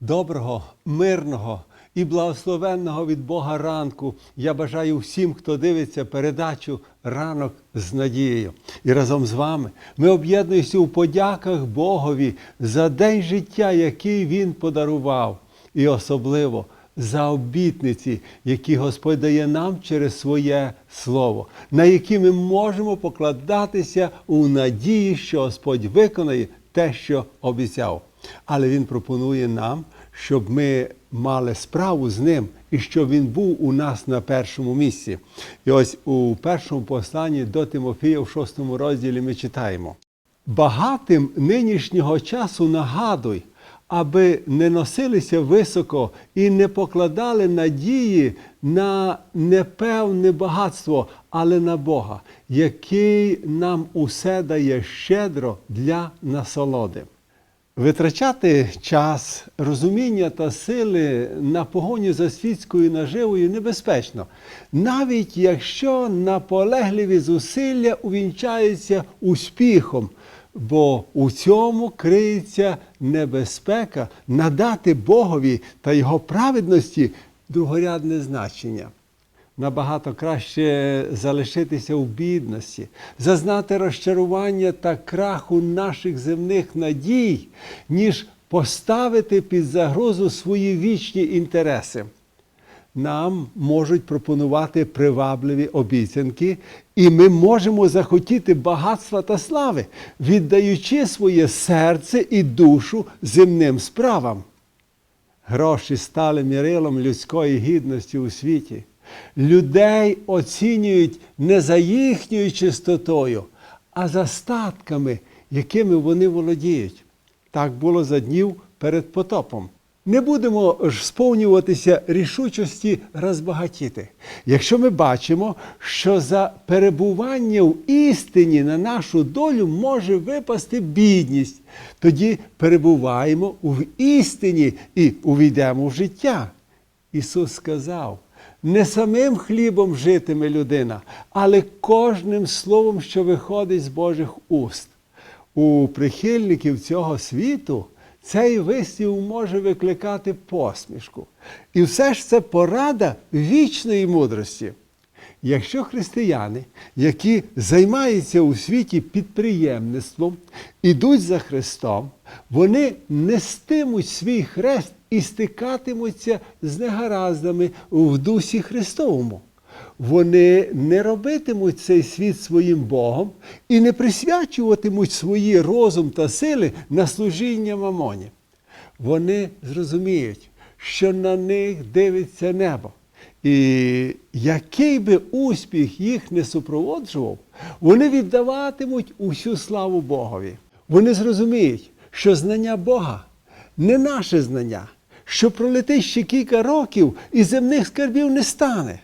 Доброго, мирного і благословенного від Бога ранку я бажаю всім, хто дивиться передачу ранок з надією. І разом з вами ми об'єднуємося у подяках Богові за день життя, який Він подарував, і особливо за обітниці, які Господь дає нам через своє слово, на які ми можемо покладатися у надії, що Господь виконає те, що обіцяв. Але Він пропонує нам, щоб ми мали справу з ним і щоб він був у нас на першому місці. І ось у першому посланні до Тимофія, в шостому розділі, ми читаємо: багатим нинішнього часу нагадуй, аби не носилися високо і не покладали надії на непевне багатство, але на Бога, який нам усе дає щедро для насолоди. Витрачати час, розуміння та сили на погоню за світською наживою небезпечно, навіть якщо наполегливі зусилля увінчаються успіхом, бо у цьому криється небезпека надати Богові та Його праведності другорядне значення. Набагато краще залишитися в бідності, зазнати розчарування та краху наших земних надій, ніж поставити під загрозу свої вічні інтереси. Нам можуть пропонувати привабливі обіцянки, і ми можемо захотіти багатства та слави, віддаючи своє серце і душу земним справам. Гроші стали мірилом людської гідності у світі. Людей оцінюють не за їхньою чистотою, а за статками, якими вони володіють. Так було за днів перед потопом. Не будемо ж сповнюватися рішучості розбагатіти. Якщо ми бачимо, що за перебування в істині на нашу долю може випасти бідність, тоді перебуваємо в істині і увійдемо в життя. Ісус сказав, не самим хлібом житиме людина, але кожним словом, що виходить з Божих уст. У прихильників цього світу цей вислів може викликати посмішку. І все ж це порада вічної мудрості. Якщо християни, які займаються у світі підприємництвом, ідуть за Христом, вони нестимуть свій хрест і стикатимуться з негараздами в дусі Христовому. Вони не робитимуть цей світ своїм Богом і не присвячуватимуть свої розум та сили на служіння мамоні. Вони зрозуміють, що на них дивиться небо. І який би успіх їх не супроводжував, вони віддаватимуть усю славу Богові. Вони зрозуміють, що знання Бога не наше знання, що пролетить ще кілька років і земних скарбів не стане.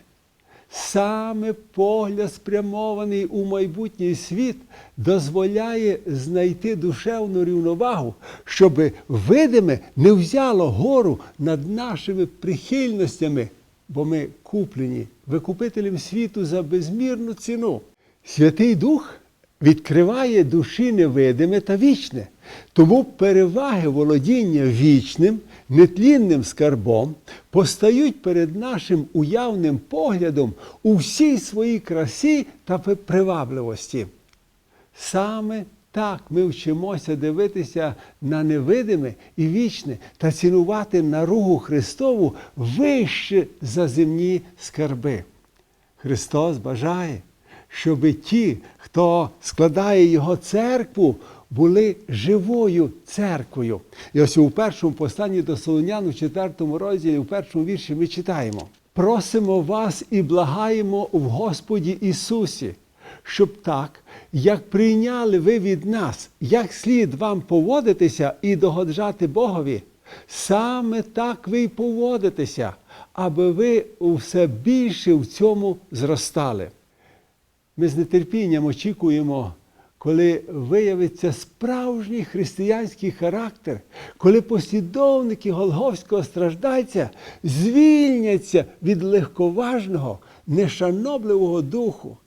Саме погляд, спрямований у майбутній світ, дозволяє знайти душевну рівновагу, щоб видиме не взяло гору над нашими прихильностями, бо ми куплені викупителем світу за безмірну ціну. Святий Дух відкриває душі невидиме та вічне. Тому переваги володіння вічним, нетлінним скарбом постають перед нашим уявним поглядом у всій своїй красі та привабливості. Саме так ми вчимося дивитися на невидиме і вічне та цінувати наругу Христову вище за земні скарби. Христос бажає, щоб ті, хто складає Його церкву, були живою церквою. І ось у першому посланні до Солонян, у четвертому розділі, у першому вірші ми читаємо: просимо вас і благаємо в Господі Ісусі, щоб так, як прийняли ви від нас, як слід вам поводитися і догоджати Богові, саме так ви й поводитеся, аби ви все більше в цьому зростали. Ми з нетерпінням очікуємо, коли виявиться справжній християнський характер, коли послідовники Голговського страждальця звільняться від легковажного, нешанобливого духу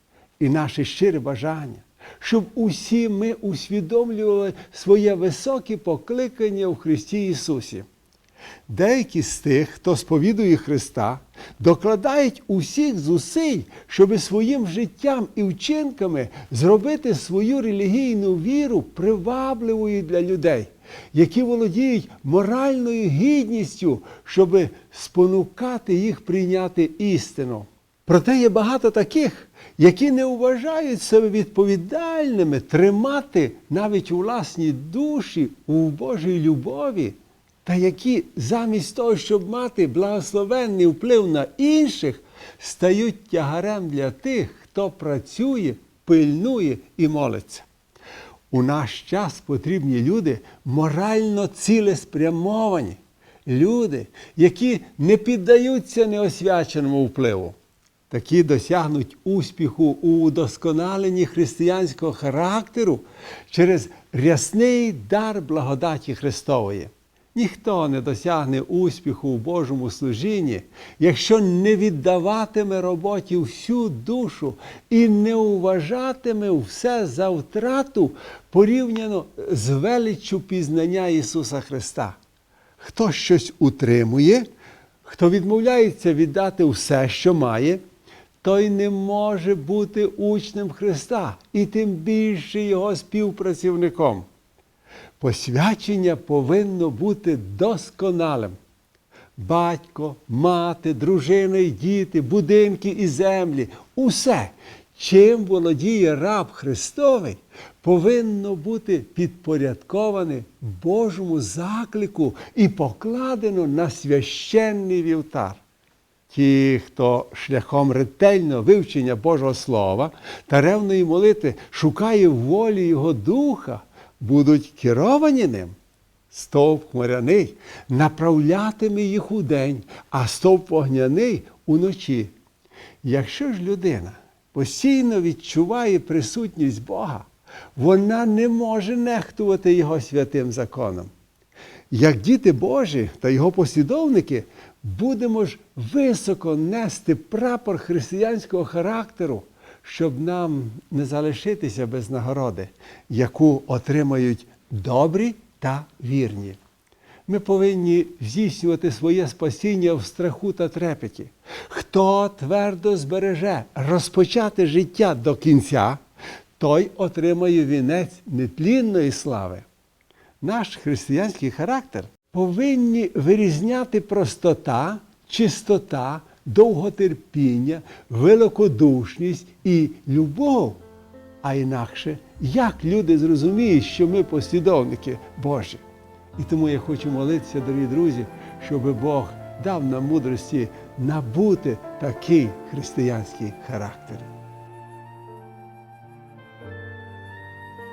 і наше щире бажання, щоб усі ми усвідомлювали своє високе покликання в Христі Ісусі. Деякі з тих, хто сповідує Христа, докладають усіх зусиль, щоби своїм життям і вчинками зробити свою релігійну віру привабливою для людей, які володіють моральною гідністю, щоби спонукати їх прийняти істину. Проте є багато таких, які не вважають себе відповідальними тримати навіть у власній душі у Божій любові, та які замість того, щоб мати благословенний вплив на інших, стають тягарем для тих, хто працює, пильнує і молиться. У наш час потрібні люди морально цілеспрямовані, люди, які не піддаються неосвяченому впливу. Такі досягнуть успіху у удосконаленні християнського характеру через рясний дар благодаті Христової. Ніхто не досягне успіху у Божому служінні, якщо не віддаватиме роботі всю душу і не уважатиме все за втрату порівняно з величчю пізнання Ісуса Христа. Хто щось утримує, хто відмовляється віддати все, що має, той не може бути учнем Христа і тим більше його співпрацівником. Посвячення повинно бути досконалим. Батько, мати, дружина і діти, будинки і землі усе, чим володіє раб Христовий, повинно бути підпорядковане Божому заклику і покладено на священний вівтар. Ті, хто шляхом ретельного вивчення Божого Слова та ревної молитви шукає волі Його Духа, будуть керовані ним. Стовп хмаряний направлятиме їх у день, а стовп вогняний уночі. Якщо ж людина постійно відчуває присутність Бога, вона не може нехтувати Його святим законом. Як діти Божі та його послідовники, будемо ж високо нести прапор християнського характеру, щоб нам не залишитися без нагороди, яку отримають добрі та вірні. Ми повинні здійснювати своє спасіння в страху та трепеті. Хто твердо збереже розпочати життя до кінця, той отримає вінець нетлінної слави. Наш християнський характер повинні вирізняти простота, чистота, довготерпіння, великодушність і любов. А інакше, як люди зрозуміють, що ми послідовники Божі? І тому я хочу молитися, дорогі друзі, щоб Бог дав нам мудрості набути такий християнський характер.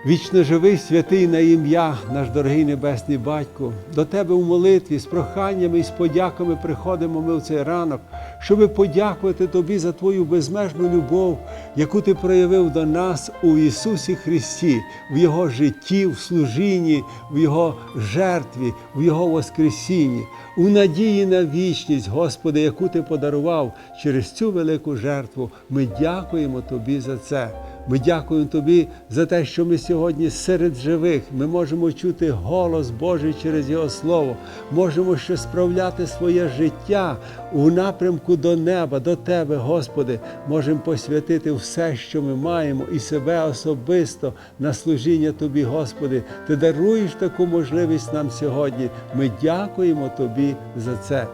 Вічно живий святий на ім'я, наш дорогий Небесний Батько, до Тебе в молитві з проханнями і з подяками приходимо ми в цей ранок, щоби подякувати Тобі за Твою безмежну любов, яку Ти проявив до нас у Ісусі Христі, в Його житті, в служінні, в Його жертві, в Його Воскресінні, у надії на вічність, Господи, яку Ти подарував через цю велику жертву. Ми дякуємо Тобі за це. Ми дякуємо Тобі за те, що ми сьогодні серед живих. Ми можемо чути голос Божий через Його Слово, можемо ще справляти своє життя у напрямку до неба, до Тебе, Господи. Можемо посвятити все, що ми маємо, і себе особисто на служіння Тобі, Господи. Ти даруєш таку можливість нам сьогодні. Ми дякуємо Тобі за це.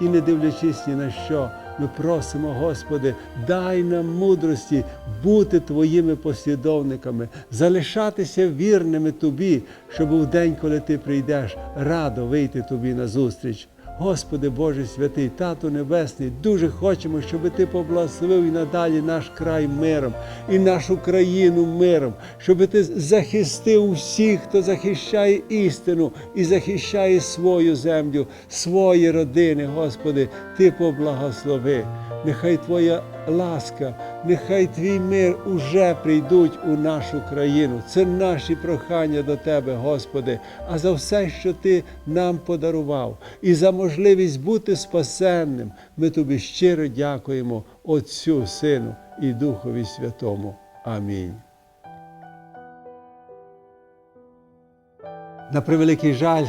І не дивлячись ні на що. Ми просимо, Господи, дай нам мудрості бути Твоїми послідовниками, залишатися вірними Тобі, щоб у день, коли Ти прийдеш, радо вийти Тобі на зустріч. Господи Боже святий, Тату Небесний, дуже хочемо, щоб Ти поблагословив і надалі наш край миром і нашу країну миром, щоб Ти захистив усіх, хто захищає істину і захищає свою землю, свої родини, Господи, Ти поблагослови. Нехай Твоя ласка, нехай Твій мир уже прийдуть у нашу країну. Це наші прохання до Тебе, Господи, а за все, що Ти нам подарував, і за можливість бути спасенним, ми Тобі щиро дякуємо Отцю, Сину і Духові Святому. Амінь. На превеликий жаль,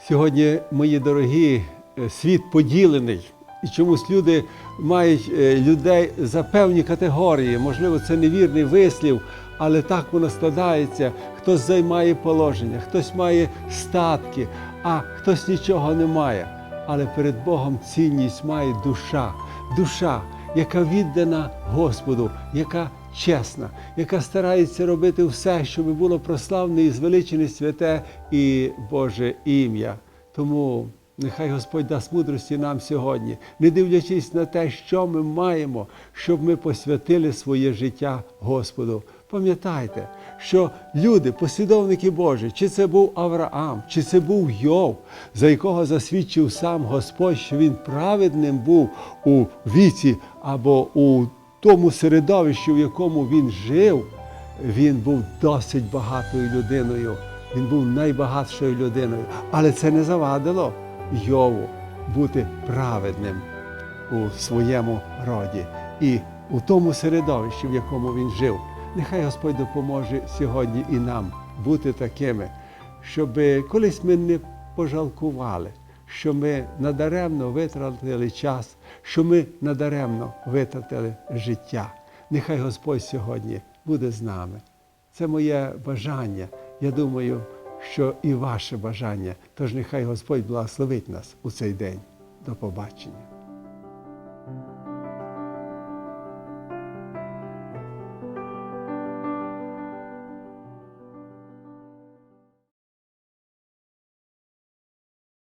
Сьогодні, мої дорогі, е, світ поділений. І чомусь люди мають е, людей за певні категорії. Можливо, це невірний вислів, але так воно складається. Хтось займає положення, хтось має статки, а хтось нічого не має. Але перед Богом цінність має душа, душа, яка віддана Господу, яка чесна, яка старається робити все, щоб було прославне і звеличене святе і Боже ім'я. Тому нехай Господь дасть мудрості нам сьогодні, не дивлячись на те, що ми маємо, щоб ми посвятили своє життя Господу. Пам'ятайте, що люди, послідовники Божі, чи це був Авраам, чи це був Йов, за якого засвідчив сам Господь, що він праведним був у віці або у тому середовищі, в якому він жив, він був досить багатою людиною. Він був найбагатшою людиною. Але це не завадило Йову бути праведним у своєму роді і у тому середовищі, в якому він жив. Нехай Господь допоможе сьогодні і нам бути такими, щоб колись ми не пожалкували, що ми надаремно витратили час, що ми надаремно витратили життя. Нехай Господь сьогодні буде з нами. Це моє бажання. Я думаю, що і ваше бажання. Тож нехай Господь благословить нас у цей день. До побачення.